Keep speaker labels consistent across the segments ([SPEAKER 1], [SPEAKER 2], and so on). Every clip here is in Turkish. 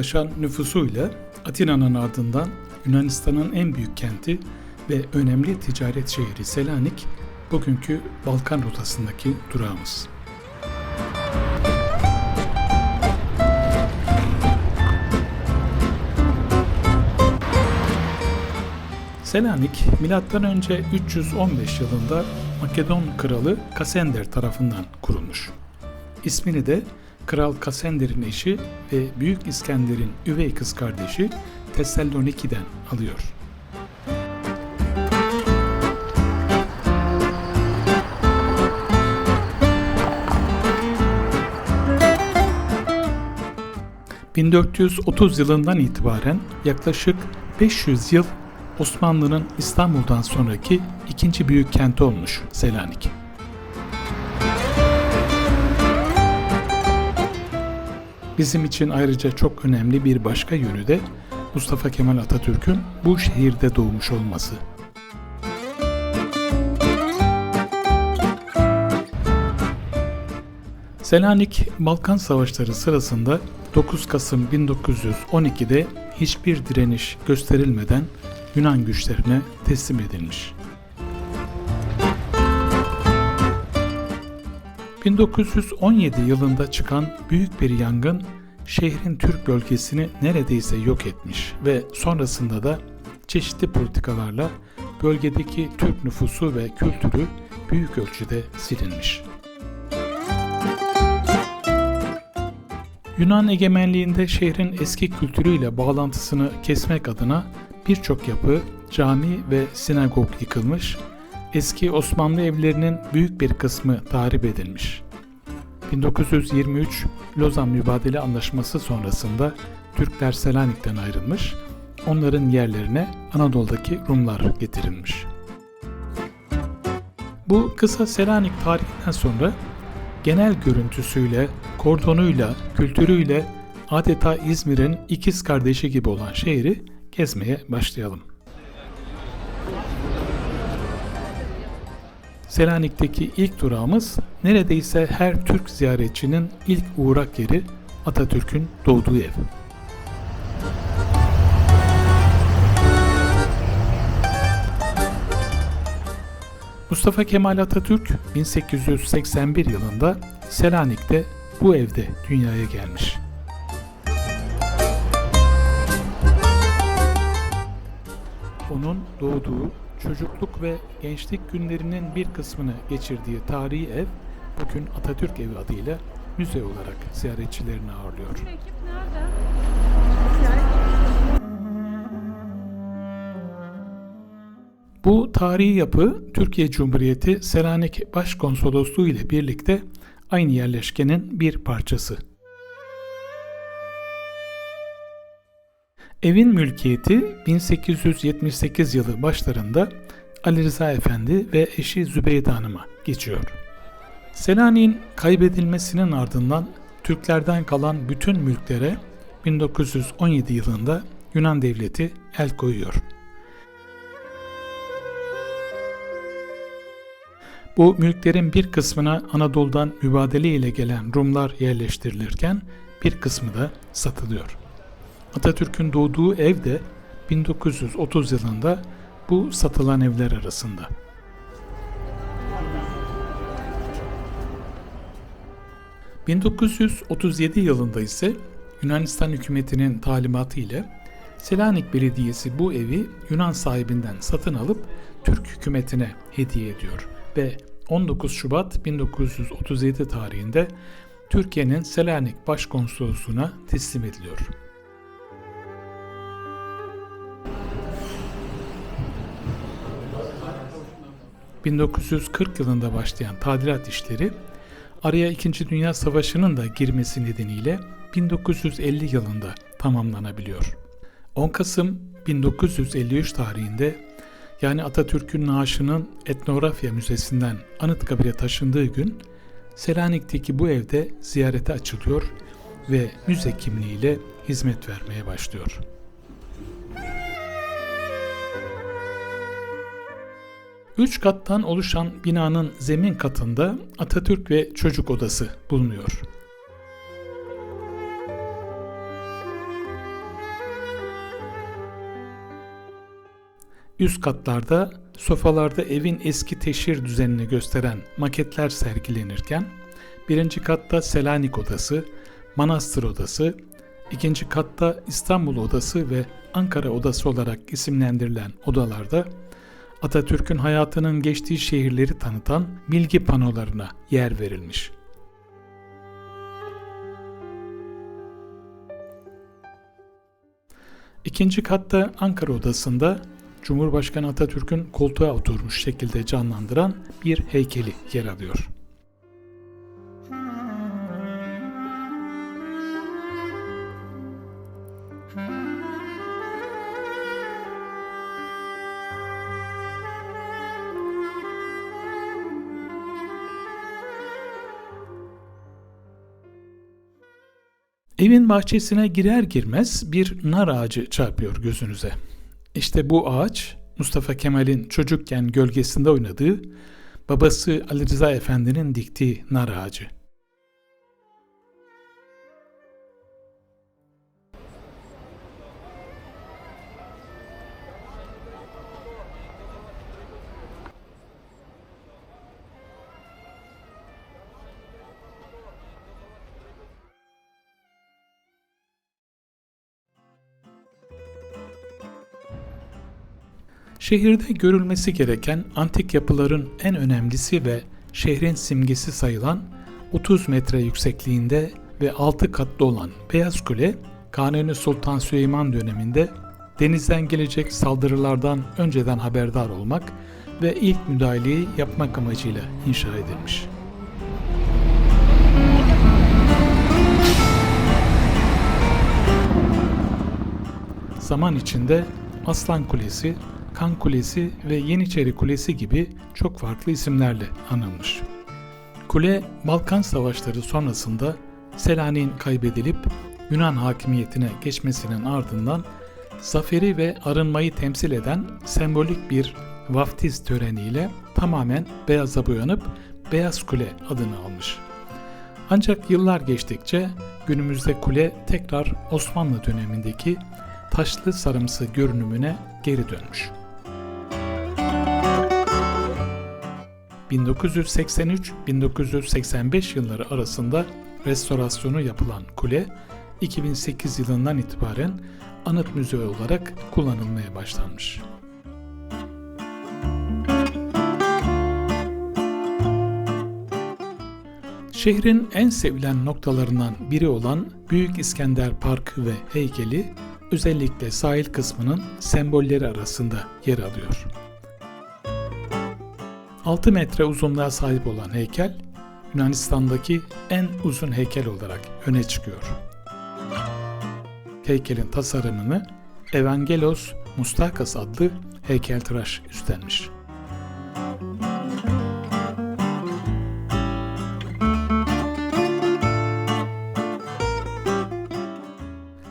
[SPEAKER 1] yaklaşan nüfusuyla Atina'nın ardından Yunanistan'ın en büyük kenti ve önemli ticaret şehri Selanik, bugünkü Balkan rotasındaki durağımız. Selanik, M.Ö. 315 yılında Makedon kralı Kasender tarafından kurulmuş. İsmini de Kral Kasender'in eşi ve Büyük İskender'in üvey kız kardeşi Tessaloniki'den alıyor. ...1430 yılından itibaren yaklaşık 500 yıl Osmanlı'nın İstanbul'dan sonraki ikinci büyük kenti olmuş Selanik. Bizim için ayrıca çok önemli bir başka yönü de Mustafa Kemal Atatürk'ün bu şehirde doğmuş olması. Selanik, Balkan Savaşları sırasında 9 Kasım 1912'de hiçbir direniş gösterilmeden Yunan güçlerine teslim edilmiş. 1917 yılında çıkan büyük bir yangın şehrin Türk bölgesini neredeyse yok etmiş ve sonrasında da çeşitli politikalarla bölgedeki Türk nüfusu ve kültürü büyük ölçüde silinmiş. Yunan egemenliğinde şehrin eski kültürüyle bağlantısını kesmek adına birçok yapı, cami ve sinagog yıkılmış, eski Osmanlı evlerinin büyük bir kısmı tahrip edilmiş. 1923 Lozan Mübadele Anlaşması sonrasında Türkler Selanik'ten ayrılmış, onların yerlerine Anadolu'daki Rumlar getirilmiş. Bu kısa Selanik tarihinden sonra genel görüntüsüyle, kordonuyla, kültürüyle adeta İzmir'in ikiz kardeşi gibi olan şehri gezmeye başlayalım. Selanik'teki ilk durağımız neredeyse her Türk ziyaretçinin ilk uğrak yeri Atatürk'ün doğduğu ev. Mustafa Kemal Atatürk 1881 yılında Selanik'te bu evde dünyaya gelmiş. Onun doğduğu çocukluk ve gençlik günlerinin bir kısmını geçirdiği tarihi ev bugün Atatürk Evi adıyla müze olarak ziyaretçilerini ağırlıyor. Bu tarihi yapı Türkiye Cumhuriyeti Selanik Başkonsolosluğu ile birlikte aynı yerleşkenin bir parçası. Evin mülkiyeti 1878 yılı başlarında Ali Rıza Efendi ve eşi Zübeyde Hanım'a geçiyor. Selanik'in kaybedilmesinin ardından Türklerden kalan bütün mülklere 1917 yılında Yunan devleti el koyuyor. Bu mülklerin bir kısmına Anadolu'dan mübadele ile gelen Rumlar yerleştirilirken bir kısmı da satılıyor. Atatürk'ün doğduğu ev de 1930 yılında bu satılan evler arasında. ...1937 yılında ise Yunanistan hükümetinin talimatı ile Selanik Belediyesi bu evi Yunan sahibinden satın alıp Türk hükümetine hediye ediyor ve 19 Şubat 1937 tarihinde Türkiye'nin Selanik Başkonsolosluğu'na teslim ediliyor. 1940 yılında başlayan tadilat işleri araya 2. Dünya Savaşı'nın da girmesi nedeniyle 1950 yılında tamamlanabiliyor. 10 Kasım 1953 tarihinde yani Atatürk'ün naaşının Etnografya Müzesi'nden Anıtkabir'e taşındığı gün Selanik'teki bu evde ziyarete açılıyor ve müze kimliğiyle hizmet vermeye başlıyor. Üç kattan oluşan binanın zemin katında Atatürk ve çocuk odası bulunuyor. Üst katlarda sofalarda evin eski teşhir düzenini gösteren maketler sergilenirken birinci katta Selanik odası, Manastır odası, ikinci katta İstanbul odası ve Ankara odası olarak isimlendirilen odalarda Atatürk'ün hayatının geçtiği şehirleri tanıtan bilgi panolarına yer verilmiş. İkinci katta Ankara Odası'nda Cumhurbaşkanı Atatürk'ün koltuğa oturmuş şekilde canlandıran bir heykeli yer alıyor. Evin bahçesine girer girmez bir nar ağacı çarpıyor gözünüze. İşte bu ağaç Mustafa Kemal'in çocukken gölgesinde oynadığı, babası Ali Rıza Efendi'nin diktiği nar ağacı. Şehirde görülmesi gereken antik yapıların en önemlisi ve şehrin simgesi sayılan 30 metre yüksekliğinde ve 6 katlı olan Beyaz Kule, Kanuni Sultan Süleyman döneminde denizden gelecek saldırılardan önceden haberdar olmak ve ilk müdahaleyi yapmak amacıyla inşa edilmiş. Zaman içinde Aslan Kulesi, Kan Kulesi ve Yeniçeri Kulesi gibi çok farklı isimlerle anılmış. Kule, Balkan Savaşları sonrasında Selanik'in kaybedilip Yunan hakimiyetine geçmesinin ardından zaferi ve arınmayı temsil eden sembolik bir vaftiz töreniyle tamamen beyaza boyanıp Beyaz Kule adını almış. Ancak yıllar geçtikçe günümüzde kule tekrar Osmanlı dönemindeki taşlı sarımsı görünümüne geri dönmüş. 1983-1985 yılları arasında restorasyonu yapılan kule 2008 yılından itibaren anıt müze olarak kullanılmaya başlanmış. Şehrin en sevilen noktalarından biri olan Büyük İskender Parkı ve heykeli özellikle sahil kısmının sembolleri arasında yer alıyor. 6 metre uzunluğa sahip olan heykel, Yunanistan'daki en uzun heykel olarak öne çıkıyor. Heykelin tasarımını Evangelos Mustakas adlı heykeltıraş üstlenmiş.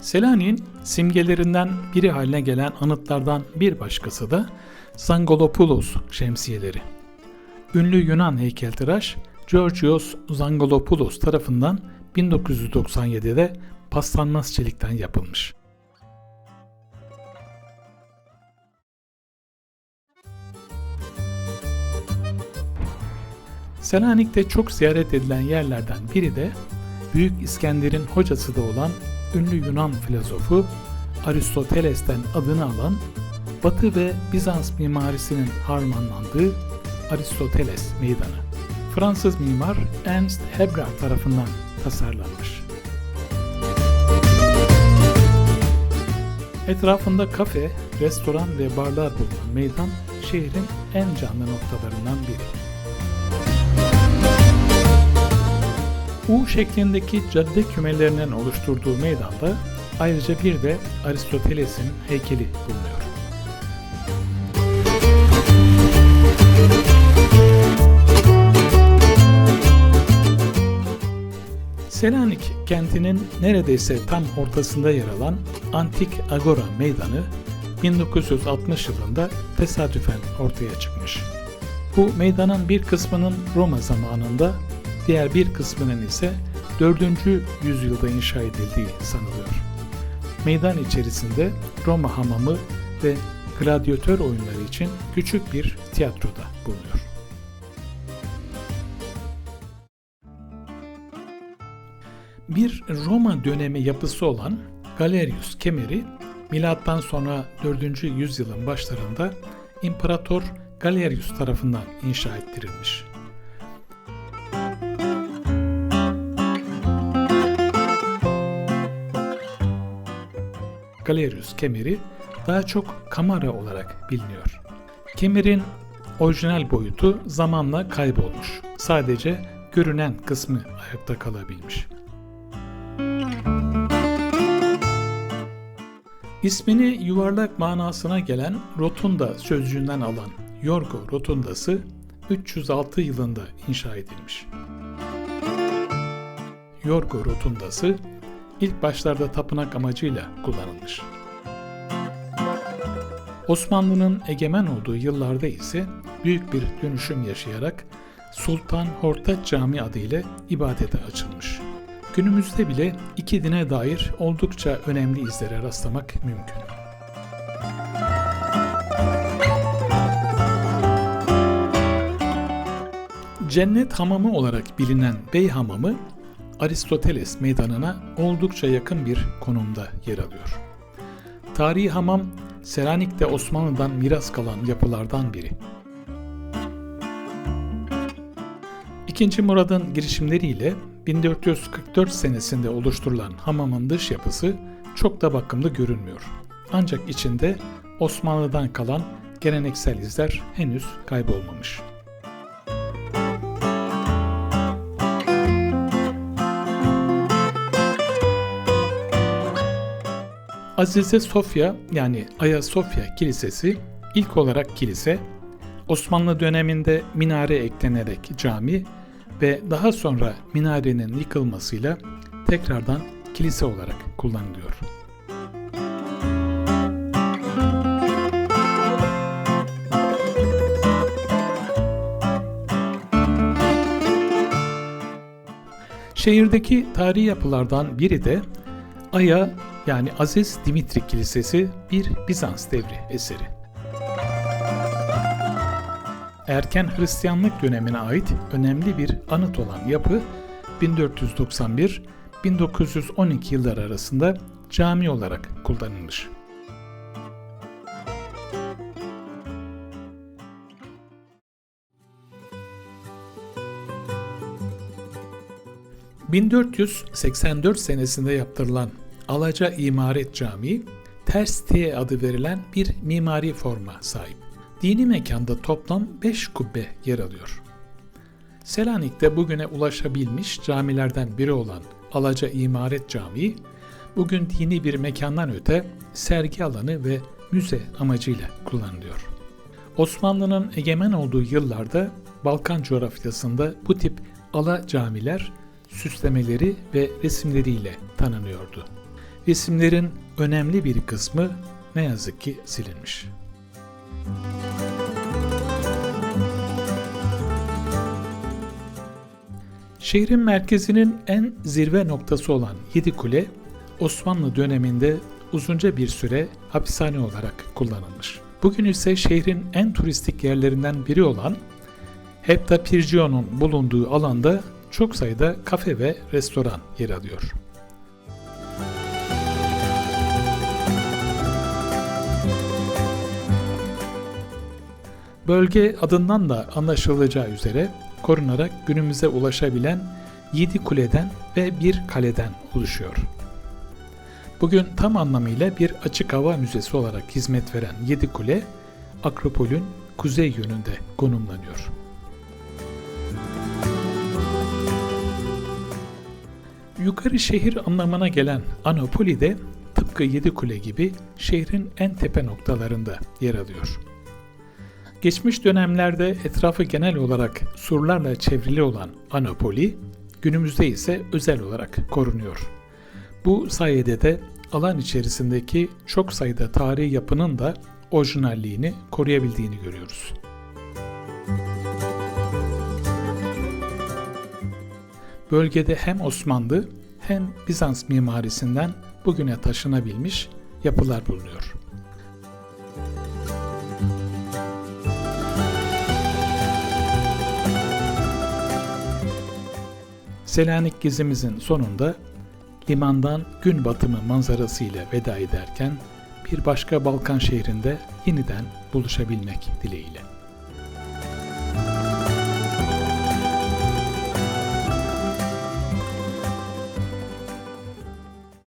[SPEAKER 1] Selanik'in simgelerinden biri haline gelen anıtlardan bir başkası da Zangolopoulos şemsiyeleri. Ünlü Yunan heykeltıraş Georgios Zangolopoulos tarafından 1997'de paslanmaz çelikten yapılmış. Selanik'te çok ziyaret edilen yerlerden biri de Büyük İskender'in hocası da olan ünlü Yunan filozofu Aristoteles'ten adını alan Batı ve Bizans mimarisinin harmanlandığı Aristoteles Meydanı. Fransız mimar Ernst Hebrard tarafından tasarlanmış. Etrafında kafe, restoran ve barlar bulunan meydan şehrin en canlı noktalarından biri. U şeklindeki cadde kümelerinin oluşturduğu meydanda ayrıca bir de Aristoteles'in heykeli bulunuyor. Selanik kentinin neredeyse tam ortasında yer alan Antik Agora Meydanı 1960 yılında tesadüfen ortaya çıkmış. Bu meydanın bir kısmının Roma zamanında, diğer bir kısmının ise 4. yüzyılda inşa edildiği sanılıyor. Meydan içerisinde Roma hamamı ve gladyatör oyunları için küçük bir tiyatroda bulunuyor. Bir Roma dönemi yapısı olan Galerius kemeri milattan sonra 4. yüzyılın başlarında İmparator Galerius tarafından inşa ettirilmiş. Galerius kemeri daha çok kamera olarak biliniyor. Kemerin orijinal boyutu zamanla kaybolmuş. Sadece görünen kısmı ayakta kalabilmiş. İsmini yuvarlak manasına gelen rotunda sözcüğünden alan Yorgo Rotundası 306 yılında inşa edilmiş. Yorgo Rotundası ilk başlarda tapınak amacıyla kullanılmış. Osmanlı'nın egemen olduğu yıllarda ise büyük bir dönüşüm yaşayarak Sultan Hortaç Camii adıyla ibadete açılmış. Günümüzde bile iki dine dair oldukça önemli izlere rastlamak mümkün. Cennet hamamı olarak bilinen Bey Hamamı, Aristoteles meydanına oldukça yakın bir konumda yer alıyor. Tarihi hamam, Selanik'te Osmanlı'dan miras kalan yapılardan biri. İkinci Murad'ın girişimleriyle 1444 senesinde oluşturulan hamamın dış yapısı çok da bakımlı görünmüyor. Ancak içinde Osmanlı'dan kalan geleneksel izler henüz kaybolmamış. Azize Sofya yani Ayasofya Kilisesi ilk olarak kilise, Osmanlı döneminde minare eklenerek cami ve daha sonra minarenin yıkılmasıyla tekrardan kilise olarak kullanılıyor. Şehirdeki tarihi yapılardan biri de Aya yani Aziz Dimitri Kilisesi bir Bizans devri eseri. Erken Hristiyanlık dönemine ait önemli bir anıt olan yapı 1491-1912 yıllar arasında cami olarak kullanılmış. ...1484 senesinde yaptırılan Alaca İmaret Camii, Ters T adı verilen bir mimari forma sahip. Dini mekanda toplam 5 kubbe yer alıyor. Selanik'te bugüne ulaşabilmiş camilerden biri olan Alaca İmaret Camii, bugün dini bir mekandan öte sergi alanı ve müze amacıyla kullanılıyor. Osmanlı'nın egemen olduğu yıllarda Balkan coğrafyasında bu tip ala camiler süslemeleri ve resimleriyle tanınıyordu. Resimlerin önemli bir kısmı ne yazık ki silinmiş. Şehrin merkezinin en zirve noktası olan Yedi Kule, Osmanlı döneminde uzunca bir süre hapishane olarak kullanılmış. Bugün ise şehrin en turistik yerlerinden biri olan Heptapirgio'nun bulunduğu alanda çok sayıda kafe ve restoran yer alıyor. Bölge adından da anlaşılacağı üzere korunarak günümüze ulaşabilen 7 kuleden ve bir kaleden oluşuyor. Bugün tam anlamıyla bir açık hava müzesi olarak hizmet veren 7 kule, Akropol'ün kuzey yönünde konumlanıyor. Yukarı şehir anlamına gelen Anopoli de tıpkı Yedi Kule gibi şehrin en tepe noktalarında yer alıyor. Geçmiş dönemlerde etrafı genel olarak surlarla çevrili olan Anopoli, günümüzde ise özel olarak korunuyor. Bu sayede de alan içerisindeki çok sayıda tarihi yapının da orijinalliğini koruyabildiğini görüyoruz. Bölgede hem Osmanlı hem Bizans mimarisinden bugüne taşınabilmiş yapılar bulunuyor. Selanik gezimizin sonunda limandan gün batımı manzarasıyla veda ederken bir başka Balkan şehrinde yeniden buluşabilmek dileğiyle.